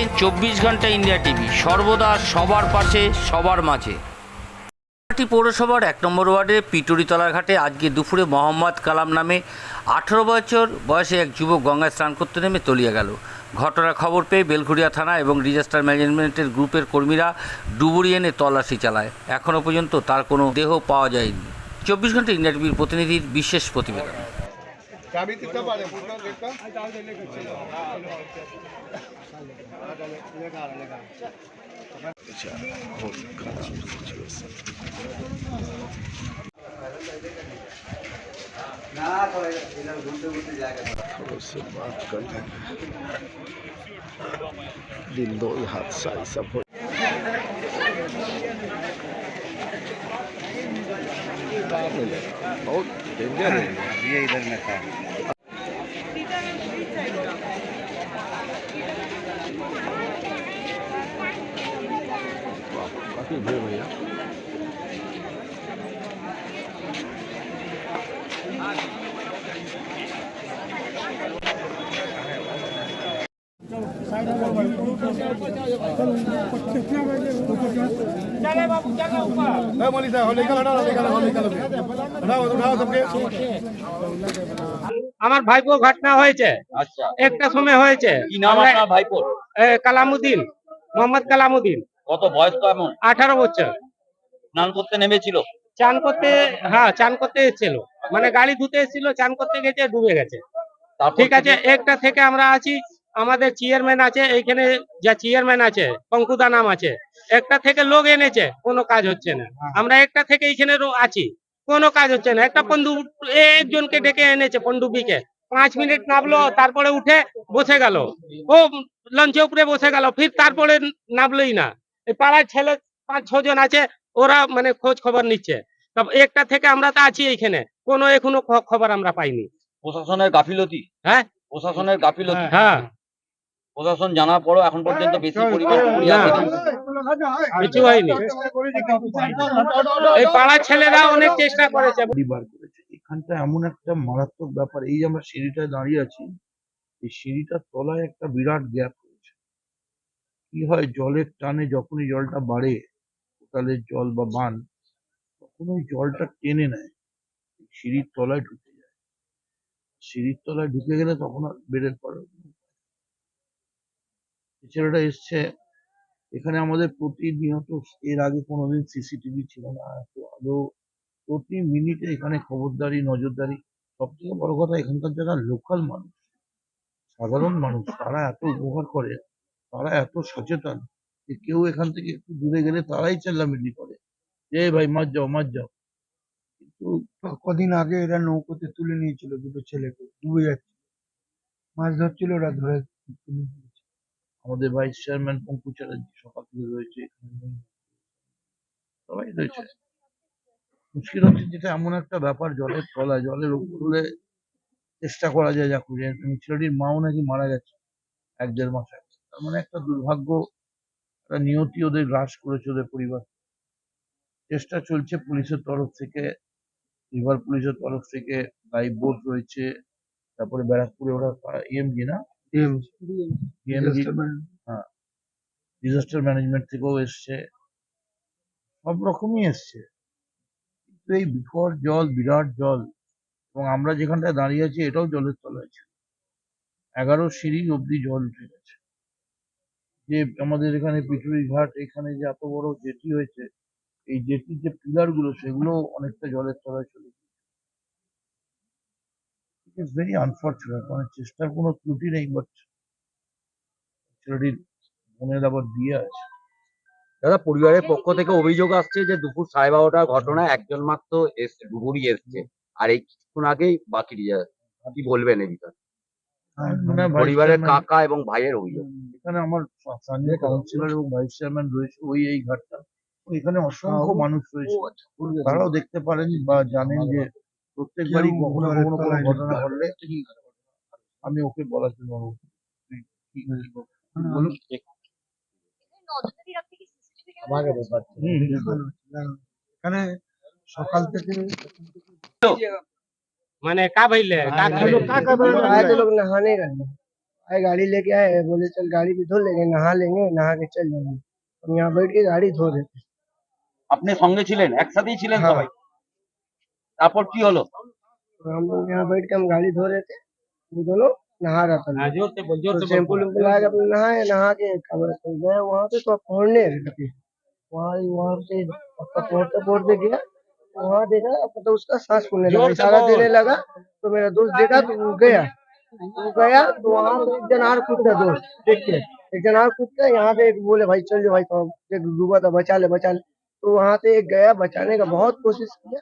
দেখছেন চব্বিশ ঘণ্টা ইন্ডিয়া টিভি। সর্বদা সবার পাশে, সবার মাঝে। পৌরসভার এক নম্বর ওয়ার্ডে পিটুরিতলার ঘাটে আজকে দুপুরে মোহাম্মদ কালাম নামে আঠেরো বছর বয়সে এক যুবক গঙ্গায় স্নান করতে নেমে তলিয়ে গেল। ঘটনার খবর পেয়ে বেলঘুরিয়া থানা এবং ডিজাস্টার ম্যানেজমেন্টের গ্রুপের কর্মীরা ডুবুরি এনে তল্লাশি চালায়। এখনও পর্যন্ত তার কোনো দেহ পাওয়া যায়নি। চব্বিশ ঘণ্টা ইন্ডিয়া টিভির প্রতিনিধির বিশেষ প্রতিবেদন। चाबी कितना बार है? पूरा लेकर अच्छा बहुत खराब सिचुएशन ना थोड़ा इधर घूमते घूमते जाएगा थोड़ा से बात कर लेंगे दिन दो हादसा सब हो बहुत डेंजर है ये इधर में था काफ़ी भीड़ भैया मनीषा আমার ভাইপো ঘটনা হয়েছে। আচ্ছা। একটা সময় হয়েছে। কি নাম আপনার ভাইপোর কালামুদ্দিন মোহাম্মদ কালামুদ্দিন। কত বয়স কেমন আঠারো বছর। স্নান করতে নেমেছিল? চান করতে হ্যাঁ চান করতে এসেছিল। মানে গাড়ি ধুতে এসেছিল চান করতে গেছে ডুবে গেছে। ঠিক আছে একটা থেকে আমরা আছি আমাদের চেয়ারম্যান আছে এইখানে যা চেয়ারম্যান আছে পঙ্কুদা নাম আছে একটা থেকে লোক এনেছে কোনো কাজ হচ্ছে না। আমরা একটা থেকে এইখানে আছি কোনো কাজ হচ্ছে না। একটা পন্ডু একজনকে ডেকে এনেছে পন্ডুবিকে পাঁচ মিনিট নামলো তারপরে উঠে বসে গেল। ও লঞ্চে উপরে বসে গেল ফির তারপরে নামলোই না। এই পাড়ার ছেলে পাঁচ ছজন আছে ওরা মানে খোঁজ খবর নিচ্ছে। তবে একটা থেকে আমরা তো আছি এইখানে কোনো এখনও খবর আমরা পাইনি। প্রশাসনের গাফিলতি? হ্যাঁ। প্রশাসনের গাফিলতি? হ্যাঁ। প্রশাসন জানার পরও এখন পর্যন্ত বেশি পরিমাণ। কিছু হয়নি এই পাড়ার ছেলেরা অনেক চেষ্টা করেছে গাড়ি বার করেছে এখানটা এমন একটা মারাত্মক ব্যাপার এই যে আমরা সিঁড়িটায় দাঁড়িয়ে আছি এই সিঁড়িটার তলায় একটা বিরাট গ্যাপ রয়েছে কি হয় জলের টানে যখনই জলটা বাড়ে কোটালের জল বা বান তখন ওই জলটা টেনে নেয় সিঁড়ির তলায় ঢুকে যায় সিঁড়ির তলায় ঢুকে গেলে তখন আর বেরের পরে ছেলেটা এসছে। এখানে আমাদের প্রতিনিয়ত এর আগে কোনোদিন সিসিটিভি ছিল না। এত আলো প্রতি মিনিটে এখানে খবরদারি, নজরদারি সব থেকে বড় কথা, এখানকার যারা লোকাল মানুষ, সাধারণ মানুষ, তারা এত উপকার করে, তারা এত সচেতন যে কেউ এখান থেকে একটু দূরে গেলে তারাই চেল্লামিল্লি করে। যে ভাই মাছ যাও মাছ যাও। কিন্তু কদিন আগে এরা নৌকোতে তুলে নিয়েছিল দুটো ছেলেকে, ডুবে যাচ্ছে। মাছ ধরছিল, ওরা ধরে তুলে। আমাদের ভাইস চেয়ারম্যান পঙ্কু চ্যাটার্জি সকাল থেকে রয়েছে সবাই রয়েছে। মুশকিল হচ্ছে যেটা, এমন একটা ব্যাপার, জলের তলায় জলের উপরে চেষ্টা করা যায় যা খুঁজে ছেলেটির মাও নাকি মারা গেছে এক দেড় মাস আগে। তার মানে একটা দুর্ভাগ্য, একটা নিয়তি ওদের গ্রাস করেছে ওদের পরিবার। চেষ্টা চলছে পুলিশের তরফ থেকে রিভার পুলিশের তরফ থেকে লাইফ বোট রয়েছে। তারপরে ব্যারাকপুরে ওরা ইএমজি না? ডিজাস্টার ম্যানেজমেন্ট থেকেও এসছে। সব রকমই এসছে। কিন্তু এই বিকট জল বিরাট জল এবং আমরা যেখানটায় দাঁড়িয়ে আছি এটাও জলের তলায় আছে এগারো সিঁড়ি অব্দি জল উঠে গেছে। যে আমাদের এখানে পিটুরি ঘাট এখানে যে এত বড় জেটি হয়েছে এই জেটির যে পিলারগুলো সেগুলো অনেকটা জলের তলায় চলে গেছে ভেরি আনফর্চুনেট মানে চেষ্টার কোনো ত্রুটি নেই বাট ছেলেটির মনের আবার বিয়ে আছে। দাদা পরিবারের পক্ষ থেকে অভিযোগ আসছে যে দুপুর সাড়ে বারোটার ঘটনায় একজন মাত্র এসছে ডুবুরি এসছে। আর এই কিছুক্ষণ আগেই বাকি কি বলবেন এই বিষয়ে? আর মানে পরিবারের কাকা এবং ভাইয়ের অভিযোগ। এখানে আমার স্থানীয় কাউন্সিলর এবং ভাইস চেয়ারম্যান রয়েছে ওই এই ঘাটটা এখানে অসংখ্য মানুষ রয়েছে। তারাও দেখতে পারেন বা জানেন যে প্রত্যেকবারই কেউ কখনো ঘরের কখনো কোনো তলায় ঘটনা ঢুকতে ঘটলে আমি ওকে বলার জন্য অনুরোধ করবো। তুই কি বলুন এখানে সকাল থেকে মানে কা ভাইলে কা খাইলো? भाई गाड़ी लेके आए बोले चल गाड़ी भी धो लेंगे नहा लेंगे नहा के चल जाएंगे हम यहाँ बैठ के गाड़ी धो रहे थे আপনি সঙ্গে ছিলেন একসাথেই ছিলেন হ্যাঁ। সবাই তারপর কি হলো तो हम लोग यहाँ बैठ के हम गाड़ी धो रहे थे वो दोनों नहा रहा था जोर से बोल जोर तो से शैम्पू वैम्पू लगा के अपने नहाए नहा के कमरे पे गए वहाँ पे तो फोड़ने लगे वहाँ वहाँ से पक्का फोड़ते फोड़ते गया वहाँ देखा मतलब उसका सांस फूलने लगा जोर से इशारा बोल। देने लगा तो मेरा दोस्त देखा तो वो गया वो गया तो वहाँ पे एक जन और कूद का दोस्त देख के एक जन और कूद का यहाँ पे एक बोले भाई चल जाओ भाई तो एक डूबा था बचा ले बचा ले तो वहाँ से एक गया बचाने का बहुत कोशिश किया